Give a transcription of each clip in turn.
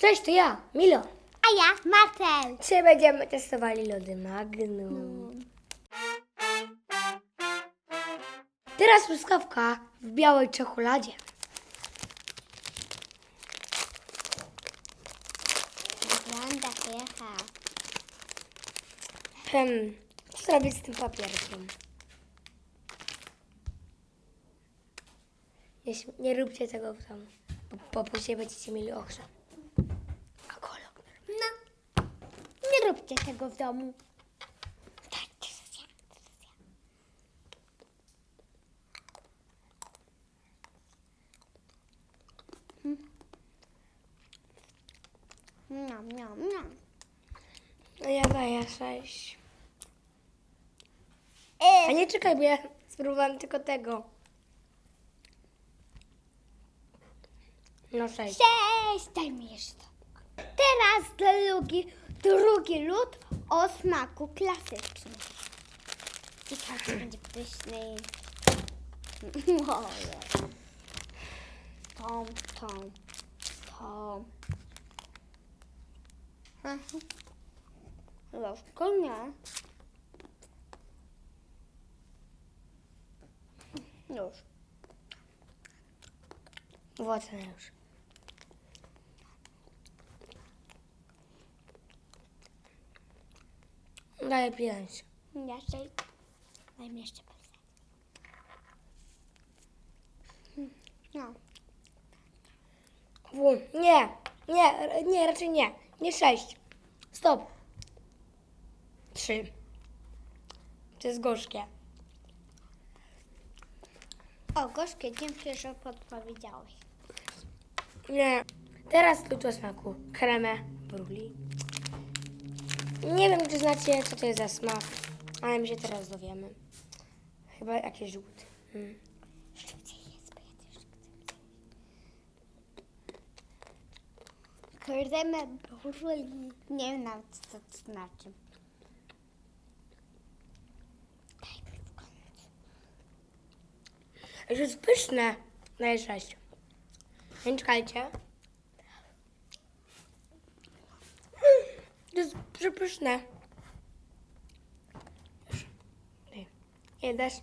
Cześć, to ja, Milo. A ja, Marcel. Dzisiaj będziemy testowali lody Magnum. Teraz truskawka w białej czekoladzie. Wygląda pycha. Hmm, co zrobić z tym papierkiem? Nie, śm- nie róbcie tego w domu, bo, bo później będziecie mieli ochrzan. A kolok. No, nie róbcie tego w domu. Miam, miam, miam. Ja daję sześć. A E, nie czekaj, bo ja spróbowałam tylko tego. No sześć. Cześć, daj mi jeszcze. Teraz drugi, Drugi lód o smaku klasycznym. I tak będzie pyszny. Wow. Tom, tom, tom. Chyba w. Już. Właśnie już. Daję pięć. Jeszcze. Daj mi jeszcze palce. No. Nie, nie, r- nie, raczej nie. Nie sześć. Stop. Trzy. To jest gorzkie. O, gorzkie, dziękuję, że podpowiedziałeś. Nie. Teraz klucz o smaku. Kremę bruli. Nie wiem, czy znacie, co to jest za smak, ale my się teraz dowiemy. Chyba jakieś żółty. Mm. Szybciej jest, bo ja też chcę. Kremę bruli. Nie wiem nawet, co to znaczy. To jest pyszne. Sześć. Nie czekajcie. To jest przepyszne. Ty. Jedziesz?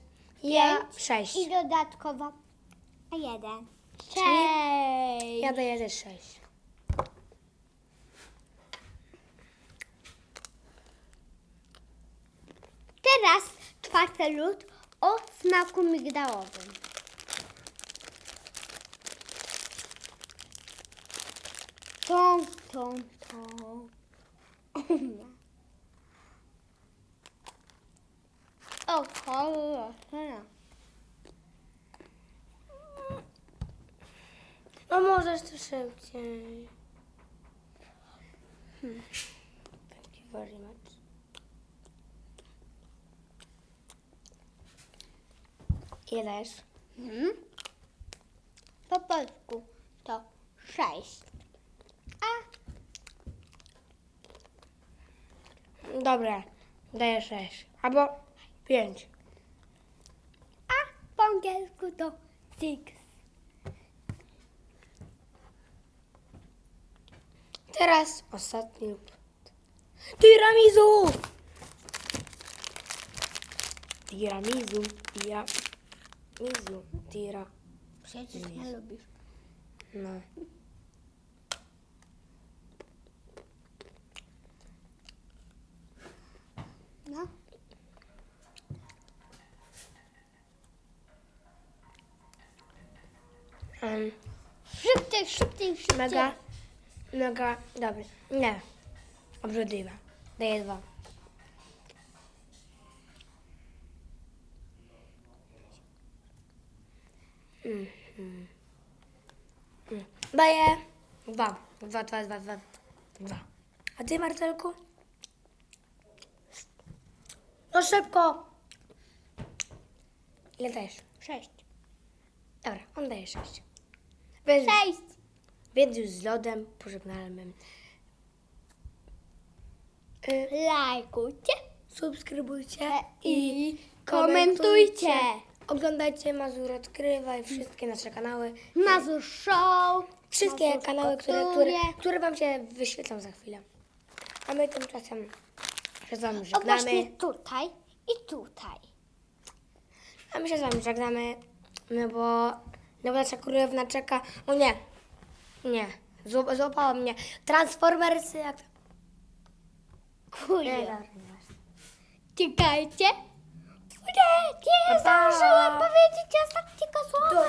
Ja Pięć sześć. I dodatkowo jeden. Cześć. Ja daję też sześć. Teraz czwarty lód o smaku migdałowym. Tą, tą, tą. O, cholera. No możesz to szybciej. Hmm. Thank you very much. Ile dajesz? Mhm. Po to sześć. A Dobra, daję sześć. Albo pięć. a po angielsku to six. Teraz ostatni. Tiramisu! Tiramisu, tiramisu, tira. Przecież nie lubisz. No. Um, Szybciej, szybciej, szybciej. mega, mega, dobry. Nie, obrzydliwe. Daję dwa. Mhm. Mm. Daję dwa. Dwa, dwa, dwa, dwa. Dwa. A ty, Marcelku? No szybko. Ile dajesz? Sześć. Dobra, on daje sześć. Więc, Sześć. więc już z lodem pożegnalnym. Y, Lajkujcie subskrybujcie i komentujcie. Oglądajcie Mazur Odkrywa i wszystkie nasze kanały. Mazur Show. Wszystkie Mazur kanały, które, które, które Wam się wyświetlą za chwilę. A my tymczasem się z Wami O żegnamy. właśnie tutaj i tutaj. A my się z Wami żegnamy, no bo, no nasza królewna czeka. O nie, nie, Złap- złapała mnie. Transformersy, jak... Nieważne. Czekajcie. Kurde, nie zdążyłam powiedzieć ostatniego słowa.